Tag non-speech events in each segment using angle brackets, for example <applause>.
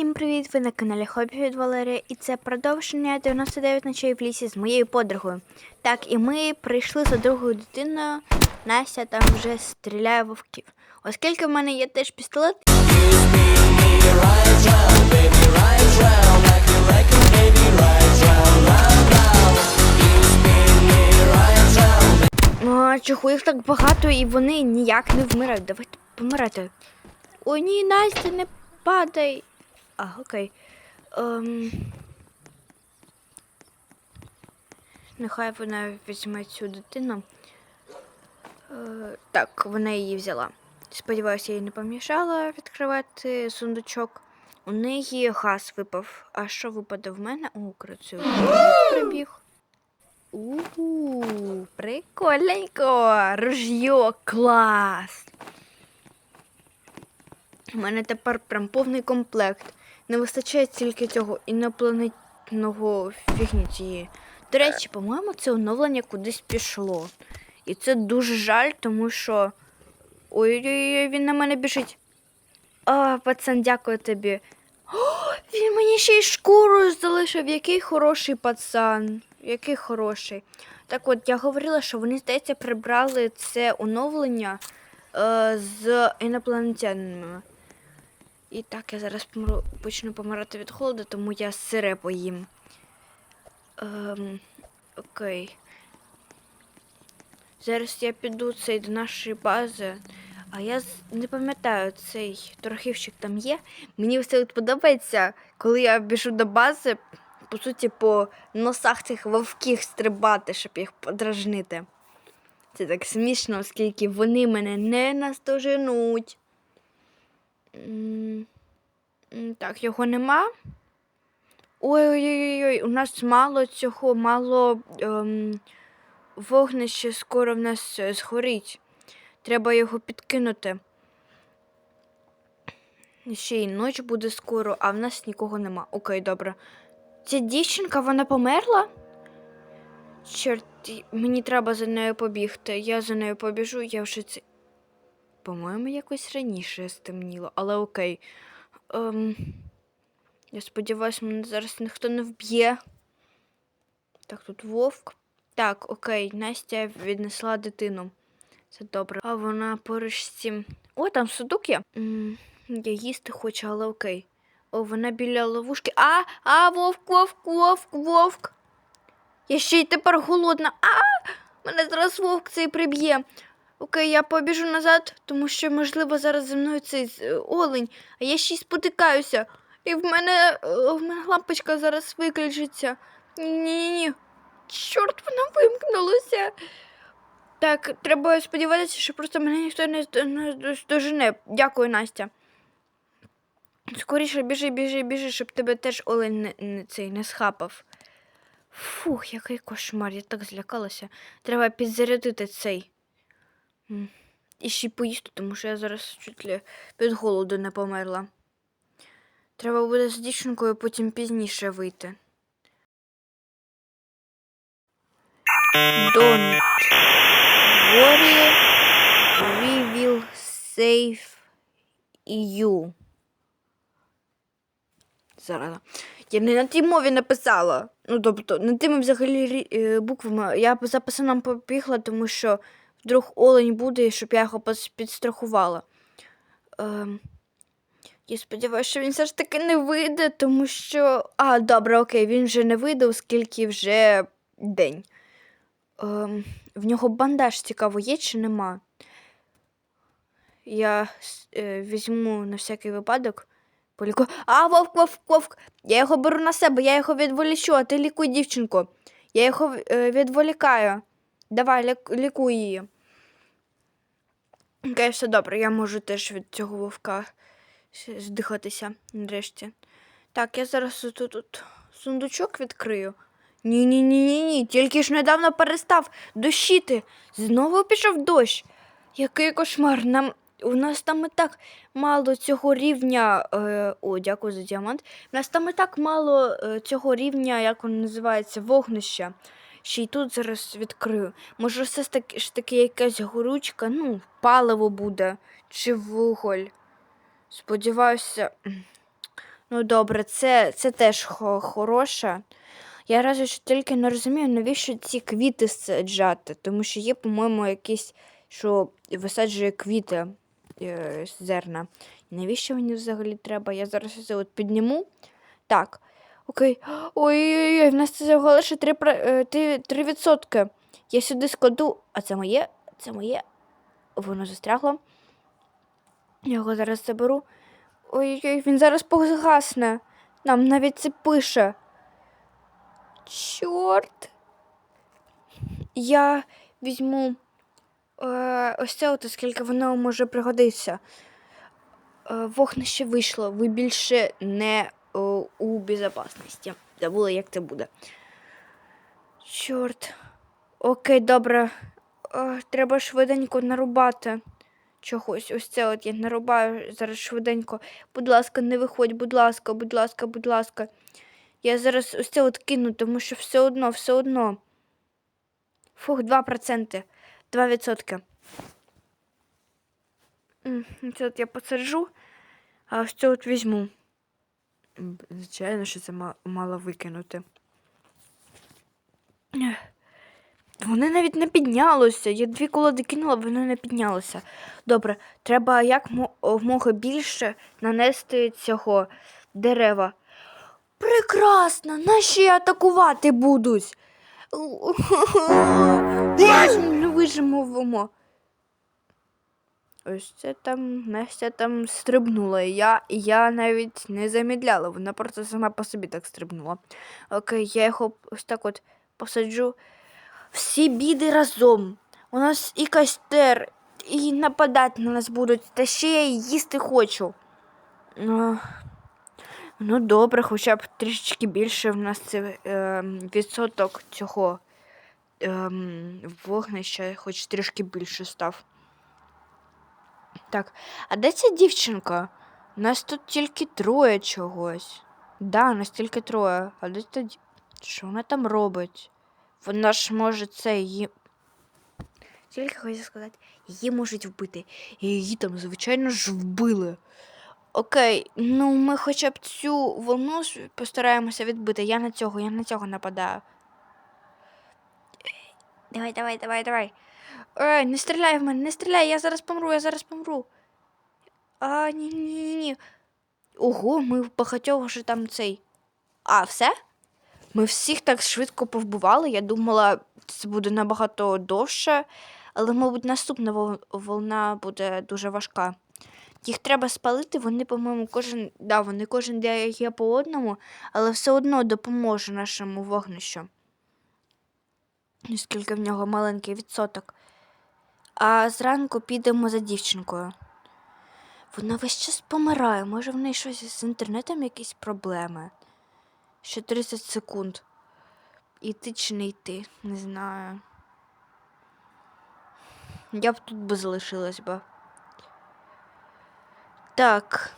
Всім привіт! Ви на каналі Хобі від Валерія і це продовження 99 ночей в лісі з моєю подругою. Так, і ми прийшли за другою дитиною. Настя там вже стріляє вовків. Оскільки в мене є теж пістолет. А, чого їх так багато і вони ніяк не вмирають. Давайте помирати. О, ні, Настя, не падай. А, окей. Ем... Нехай вона візьме цю дитину. Е, так, вона її взяла. Сподіваюся, їй не помішала відкривати сундучок. У неї газ випав. А що випаде в мене? О, крацю. Прибіг. У, прикольненько. Ружьо, клас. У мене тепер прям повний комплект. Не вистачає тільки цього інопланетного фігні цієї. До речі, по-моєму, це оновлення кудись пішло. І це дуже жаль, тому що. Ой-ой-ой, він на мене біжить. А, пацан, дякую тобі. О, він мені ще й шкуру залишив. Який хороший пацан. Який хороший. Так от, я говорила, що вони, здається, прибрали це оновлення е, з інопланетянами. І так, я зараз помру, почну помирати від холоду, тому я сире поїм. Ем, окей. Зараз я піду цей до нашої бази. А я не пам'ятаю, цей торгівщик там є. Мені все подобається, коли я біжу до бази, по суті, по носах цих вовків стрибати, щоб їх подражнити. Це так смішно, оскільки вони мене не наздоженуть. Так, його нема. Ой-ой-ой, у нас мало цього, мало ем, вогнище скоро в нас е, згорить. Треба його підкинути. Ще й ніч буде скоро, а в нас нікого нема. Окей, добре. Ця дівчинка, вона померла? Чорт, мені треба за нею побігти. Я за нею побіжу, я вже це. По-моєму, якось раніше стемніло, але окей. Ем... Я сподіваюся, мене зараз ніхто не вб'є. Так, тут вовк. Так, окей, Настя віднесла дитину. Це добре. А вона поруч з цим. О, там судок є. М, Я їсти хочу, але окей. О, вона біля ловушки. А, а, вовк, вовк, вовк, вовк. Я ще й тепер голодна. А! Мене зараз вовк цей приб'є. Окей, я побіжу назад, тому що, можливо, зараз за мною цей е, олень, а я ще й спотикаюся. І в мене, е, в мене лампочка зараз виключиться. Ні-ні-ні. Чорт, вона вимкнулася. Так, треба сподіватися, що просто мене ніхто не здожене. Дякую, Настя. Скоріше біжи, біжи, біжи, щоб тебе теж олень не, не, цей не схапав. Фух, який кошмар, я так злякалася. Треба підзарядити цей. І ще поїсти, тому що я зараз чуть ли від голоду не померла. Треба буде з дівчинкою потім пізніше вийти. Don't worry, we will save you. Зараз. Я не на тій мові написала. Ну, тобто, не тими взагалі е, буквами. Я за пацаном побігла, тому що вдруг олень буде, щоб я його підстрахувала. Ем, я сподіваюся, що він все ж таки не вийде, тому що. А, добре, окей, він вже не вийде, оскільки вже день. Ем, в нього бандаж цікаво є чи нема. Я е, візьму на всякий випадок. Поліку... А, вовк, вовк, вовк. Я його беру на себе, я його відволічу, а ти лікуй дівчинку. Я його е, відволікаю. Давай, лікуй її. Окей, все добре, я можу теж від цього вовка здихатися нарешті. Так, я зараз тут, тут сундучок відкрию. Ні, ні, ні, ні, ні. Тільки ж недавно перестав дощити. Знову пішов дощ. Який кошмар. Нам у нас там і так мало цього рівня. Е, о, дякую за діамант. У нас там і так мало е, цього рівня, як воно називається, вогнища. Ще й тут зараз відкрию. Може, все ж таки, якась горючка, ну, паливо буде чи вуголь. Сподіваюся. Ну добре, це, це теж хо- хороше. Я разве що тільки не розумію, навіщо ці квіти саджати, тому що є, по-моєму, якісь, що висаджує квіти е, зерна. Навіщо мені взагалі треба? Я зараз це от підніму. Так. Окей. Ой-ой-ой, в нас це всього лише 3%. про- е, ти- 3%. Я сюди складу. А це моє? Це моє. Воно застрягло. Я його зараз заберу. Ой-ой, він зараз погасне. Нам навіть це пише. Чорт. Я візьму е, ось це, от, оскільки воно може пригодитися. Е, вогнище вийшло. Ви більше не е, у безпечності. Забула, як це буде. Чорт. Окей, добре. Е, треба швиденько нарубати чогось. Ось це от я нарубаю зараз швиденько. Будь ласка, не виходь, будь ласка, будь ласка, будь ласка. Я зараз ось це от кину, тому що все одно, все одно. Фух, 2%. 2%. Це от я посаджу, а ось це от візьму. Звичайно, що це ма- мало викинути. Вони навіть не піднялося. Я дві колоди кинула, вони не піднялися. Добре, треба як мо- мого більше нанести цього дерева. Прекрасно! Наші атакувати будуть. <laughs> Не вижимовимо. Ось це там Настя там стрибнула. Я, я навіть не замідляла, вона просто сама по собі так стрибнула. Окей, я його ось так от посаджу. Всі біди разом. У нас і костер, і нападати на нас будуть, та ще я їсти хочу. Ну, ну добре, хоча б трішечки більше в нас це е, відсоток цього е, вогнища, хоч трішки більше став. Так, а де ця дівчинка? У нас тут тільки троє чогось. Да, у нас тільки троє. А де та дів- Що вона там робить? Вона ж може це її. Тільки хотів сказати, її можуть вбити. І її там, звичайно ж, вбили. Окей, ну ми хоча б цю волну постараємося відбити. Я на цього, я на цього нападаю. Давай, давай, давай, давай. Ей, не стріляй в мене, не стріляй, я зараз помру, я зараз помру. А, ні, ні, ні. Ого, ми багатьох вже там цей. А, все? Ми всіх так швидко повбивали. Я думала, це буде набагато довше, але, мабуть, наступна волна буде дуже важка. Їх треба спалити, вони, по-моєму, кожен. Да, вони кожен дає по одному, але все одно допоможе нашому вогнищу. Оскільки в нього маленький відсоток. А зранку підемо за дівчинкою. Вона весь час помирає. Може, в неї щось з інтернетом якісь проблеми. Ще 30 секунд. Іти чи не йти, не знаю. Я б тут би залишилась би. Так.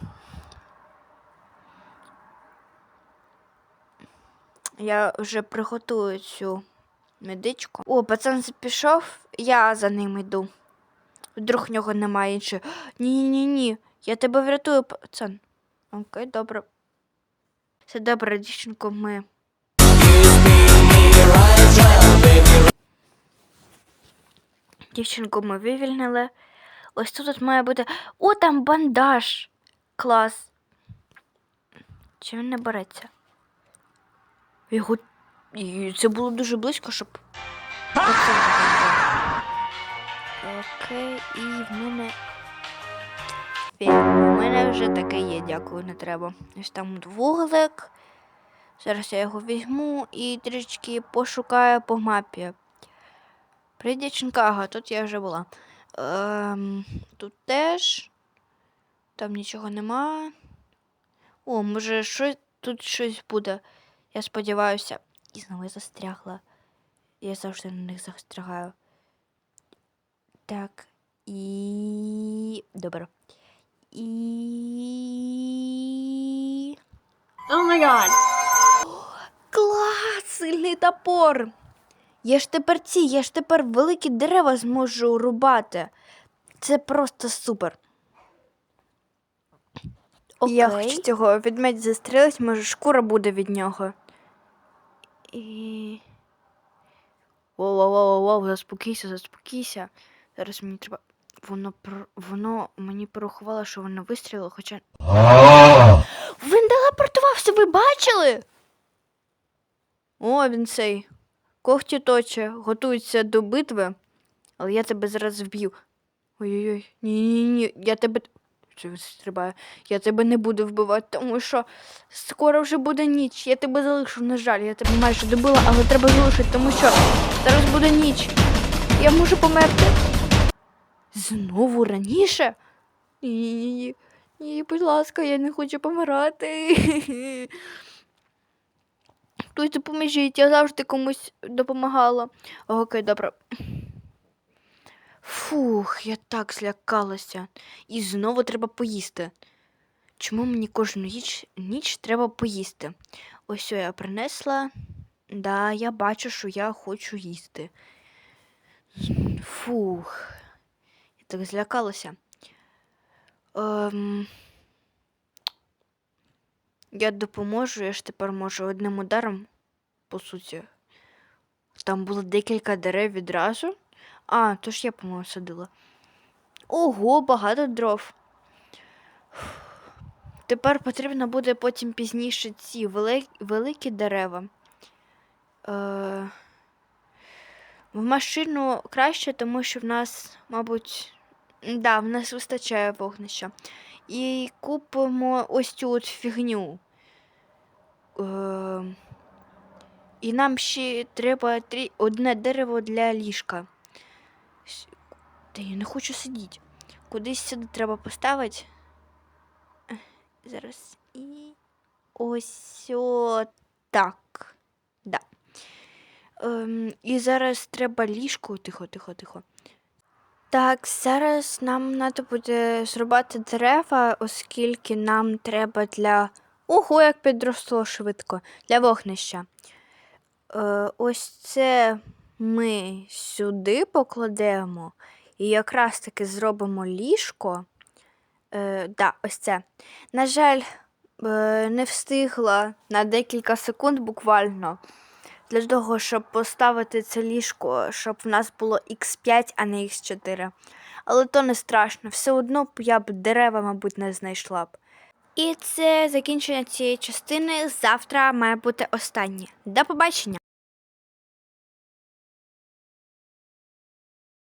Я вже приготую цю медичку. О, пацан пішов, я за ним йду. Вдруг в нього немає іншої. <gasps> Ні-ні ні. Я тебе врятую, пацан. Окей, добре. Все добре, дівчинко, ми. Дівчинку ми вивільнили. Ось тут має бути. О, там бандаж. Клас. Чи він не береться? Його. І це було дуже близько, щоб. Окей, і в мене. У мене вже таке є, дякую, не треба. Ось там вуглик. Зараз я його візьму і трішки пошукаю по мапі. Привіт, дівчинка, ага, тут я вже була. Ем, тут теж. Там нічого нема. О, може, щось, тут щось буде. Я сподіваюся. І знову я застрягла. Я завжди на них застрягаю. Так. І. Добре. І. My god. Клас! Сильний топор! Я ж тепер ці, я ж тепер великі дерева зможу рубати. Це просто супер. Я хочу цього ведмедя застрелить, може шкура буде від нього. І. Воу, воу, воу, воу, заспокійся, заспокійся. Зараз мені треба. Воно про- воно мені порахувало, що воно вистрілило, хоча. Він телепортувався, ви бачили? О, він цей. Когті точе, готується до битви, але я тебе зараз вб'ю. Ой-ой-ой, ні-ні-ні, я тебе. Стрибає? Я тебе не буду вбивати, тому що скоро вже буде ніч. Я тебе залишу, на жаль, я тебе майже добила, але треба залишити, тому що зараз буде ніч. Я можу померти. Знову раніше? Ні, ні, будь ласка, я не хочу помирати. <laughs> Хтось допоможіть, я завжди комусь допомагала. Окей, добре. Фух, я так злякалася. І знову треба поїсти. Чому мені кожну ніч, ніч треба поїсти? Ось я принесла. Да, я бачу, що я хочу їсти. Фух. Я так злякалася. Ем... Я допоможу, я ж тепер можу одним ударом, по суті. Там було декілька дерев відразу. А, то ж я, по-моєму, садила. Ого, багато дров. Тепер потрібно буде потім пізніше ці вели... великі дерева. Е... В машину краще, тому що в нас, мабуть, да, в нас вистачає вогнища. І купимо ось цю от фігню. Е... І нам ще треба три... одне дерево для ліжка. Та я не хочу сидіти. Кудись сюди треба поставити. Зараз і ось так. Да. Ем, і зараз треба ліжко. Тихо, тихо, тихо. Так, зараз нам треба буде зрубати дерева, оскільки нам треба для. Ого, як підросло швидко. Для вогнища. Е, ось це ми сюди покладемо і якраз таки зробимо ліжко. Е, да, ось це. На жаль, е, не встигла на декілька секунд буквально для того, щоб поставити це ліжко, щоб в нас було Х5, а не Х4. Але то не страшно, все одно б я б дерева, мабуть, не знайшла б. І це закінчення цієї частини. Завтра має бути останнє. До побачення!